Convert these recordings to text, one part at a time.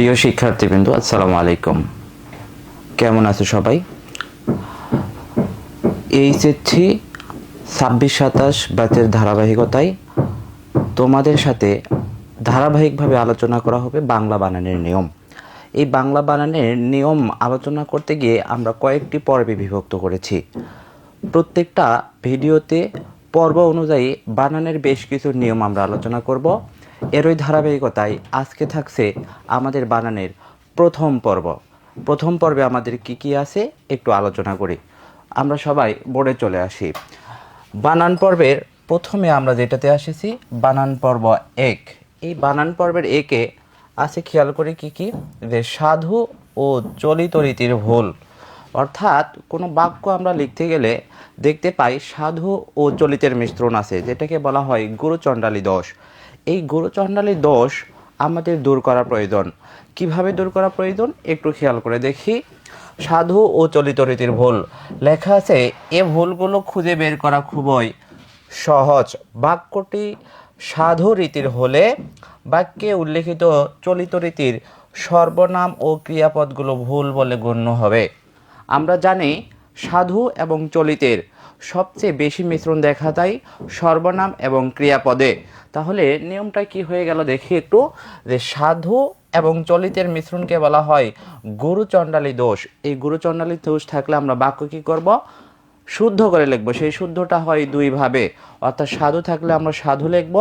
প্রিয় শিক্ষার্থীবৃন্দ, আসসালামু আলাইকুম। কেমন আছো সবাই? এইচএসসি ছাব্বিশ সাতাশ ব্যাচের ধারাবাহিকতায় তোমাদের সাথে ধারাবাহিকভাবে আলোচনা করা হবে বাংলা বানানের নিয়ম। এই বাংলা বানানের নিয়ম আলোচনা করতে গিয়ে আমরা কয়েকটি পর্বে বিভক্ত করেছি। প্রত্যেকটা ভিডিওতে পর্ব অনুযায়ী বানানের বেশ কিছু নিয়ম আমরা আলোচনা করব। এরই ধারাবাহিকতায় আজকে থাকছে আমাদের বানানের প্রথম পর্ব। প্রথম পর্বে আমাদের কি কি আছে একটু আলোচনা করি। আমরা সবাই বোর্ডে চলে আসি। বানান পর্বের প্রথমে আমরা যেটাতে আসেছি, বানান পর্ব এক। এই বানান পর্বের একে আছে খেয়াল করি কি কি? যে সাধু ও চলিত রীতির ভুল। অর্থাৎ কোনো বাক্য আমরা লিখতে গেলে দেখতে পাই সাধু ও চলিতের মিশ্রণ আছে, যেটাকে বলা হয় গুরুচণ্ডালী দোষ। এই গুরুচণ্ডালী দোষ আমাদের দূর করা প্রয়োজন। কীভাবে দূর করা প্রয়োজন? একটু খেয়াল করে দেখি। সাধু ও চলিত রীতির ভুল। লেখা আছে, এ ভুলগুলো খুঁজে বের করা খুবই সহজ। বাক্যটি সাধু রীতির হলে বাক্যে উল্লেখিত চলিত রীতির সর্বনাম ও ক্রিয়াপদগুলো ভুল বলে গণ্য হবে। আমরা জানি সাধু এবং চলিতের সবচেয়ে বেশি মিশ্রণ দেখা যায় সর্বনাম এবং ক্রিয়াপদে। তাহলে নিয়মটা কি হয়ে গেল দেখি একটু, যে সাধু এবং চলিতের মিশ্রণকে বলা হয় গুরুচণ্ডালী দোষ। এই গুরুচণ্ডালী দোষ থাকলে আমরা বাক্য কি করব? শুদ্ধ করে লিখব। সেই শুদ্ধটা হয় দুইভাবে অর্থাৎ সাধু থাকলে আমরা সাধু লিখব,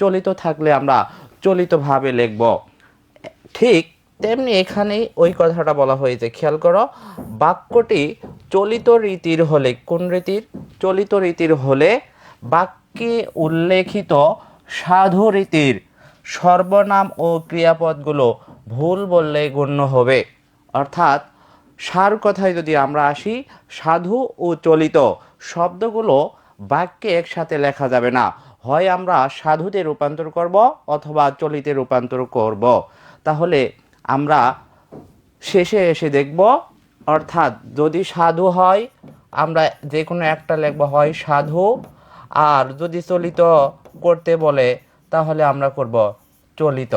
চলিত থাকলে আমরা চলিতভাবে লিখব। ঠিক তেমনি এখানে ওই কথাটা বলা হয়েছে। খেয়াল করো, বাক্যটি চলিত রীতির হলে, কোন রীতির? চলিত রীতির হলে বাক্যে উল্লেখিত সাধু রীতির সর্বনাম ও ক্রিয়াপদগুলো ভুল বললে গণ্য হবে। অর্থাৎ সার কথায় যদি আমরা আসি, সাধু ও চলিত শব্দগুলো বাক্যে একসাথে লেখা যাবে না। হয় আমরা সাধুতে রূপান্তর করব অথবা চলিতে রূপান্তর করব। তাহলে আমরা শেষে এসে দেখব, অর্থাৎ যদি সাধু হয়, আমরা যে কোনো একটা লিখব, হয় সাধু। আর যদি চলিত করতে বলে, তাহলে আমরা করব, চলিত।